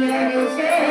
Yeah,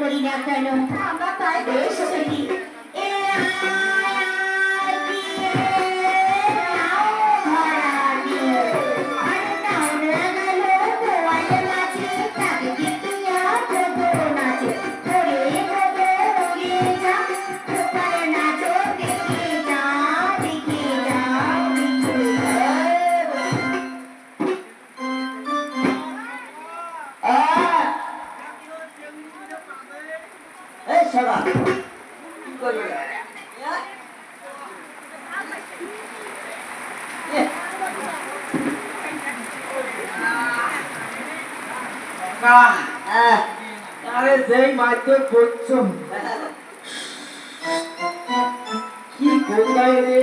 করি না কেন আমরা তাই হ্যাঁ। আরে যেই মাধ্যম করছ কি কোথায় রে?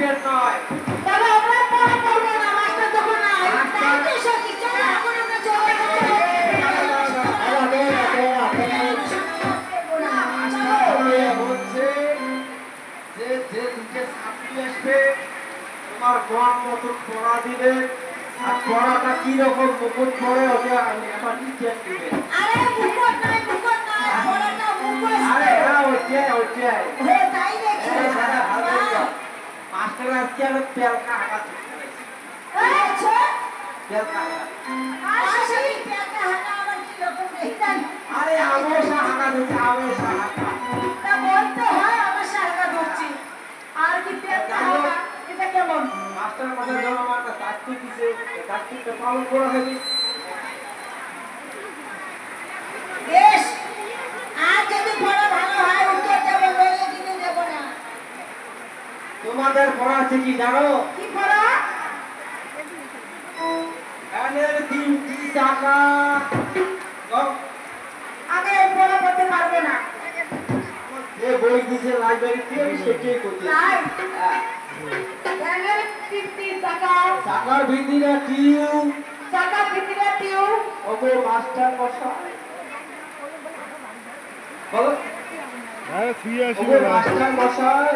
আসবে নয় তাহলে আমরা পড়া না, মাস্টার তোমার মন মতন দিবে আর পড়াটা কি রকম মুকুট পড়ে ওকে আমার টিচার দিবে আরে মুখত নাই, মুখত নাই, পড়াটা মুখস্থ। আরে হ্যাঁ ওইটাই ওইটাই ও, তাই দেখি। এই দাদা ভালো হইল। মাস্টার আজকে আমি পেলকা। পেলকা হাঁটা। আরে আমেশা হাঁকা দিচ্ছে আমেশা তা বলতে হয়, আমার শাখা ধরছি। আর কি হাঁটা, এটা কেমন? মাস্টার কথা জমা মাটা চাকরি দিছে চাকরিটা পালন করা হবে বেশ, আর যদি পড়া ভালো হয়, উত্তর দেবো, নইলে কিন্তু দেবো না। তোমাদের পড়া আছে কি জানো? কি পড়া? তিনটি আমি এই পড়া পড়তে পারব না। যে বই লাইব্রেরিতে আমি সেটাই করছি তিনটি টাকার ভিত্তিটা টিউ। ভিতরে টিউ, ওগো মাস্টার মশাই? বলো। শুয়ে মশাই মাস্টার মশাই।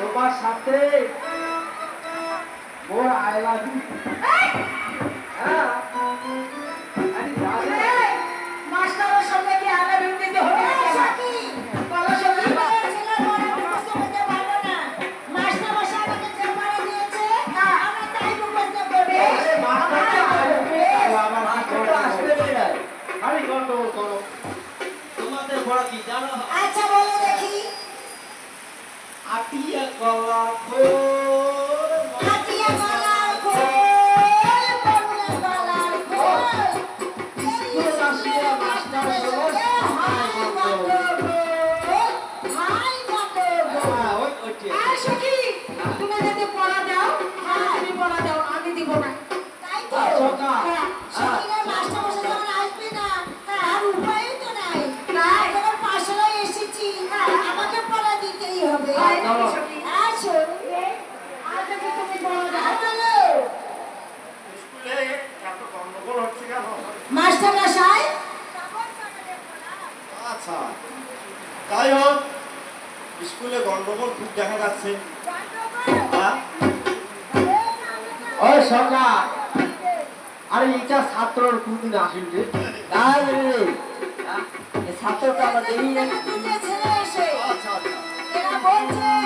তোমার সাথে মোর আই লাভ ইউ হ্যাঁ। পড়া দাও, হ্যাঁ, আমি দিব না। তাই তো? আচ্ছা, না। হ্যাঁ, সখীরা মাস্টারমশাই যখন আসবে না, আর উপায়ই তো নাই। যখন পাঠশালায় এসেছি, আমাকে পড়া দিতেই হবে। চলো। আসো। আর যদি তুমি পড়া দাও, বলো। মাস্টারমশাই, আচ্ছা যাই হোক স্কুলে গন্ডগোল খুব দেখা যাচ্ছে। হ্যাঁ? ও সকা আরে এটা ছাত্রর কোনদিন আসিল রে? তাই রে। এ ছাত্রটা আমরা দেখি আচ্ছা আচ্ছা।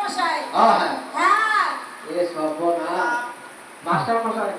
মশাই। হ্যাঁ। হ্যাঁ। এ সর্বনা মাস্টার মশাই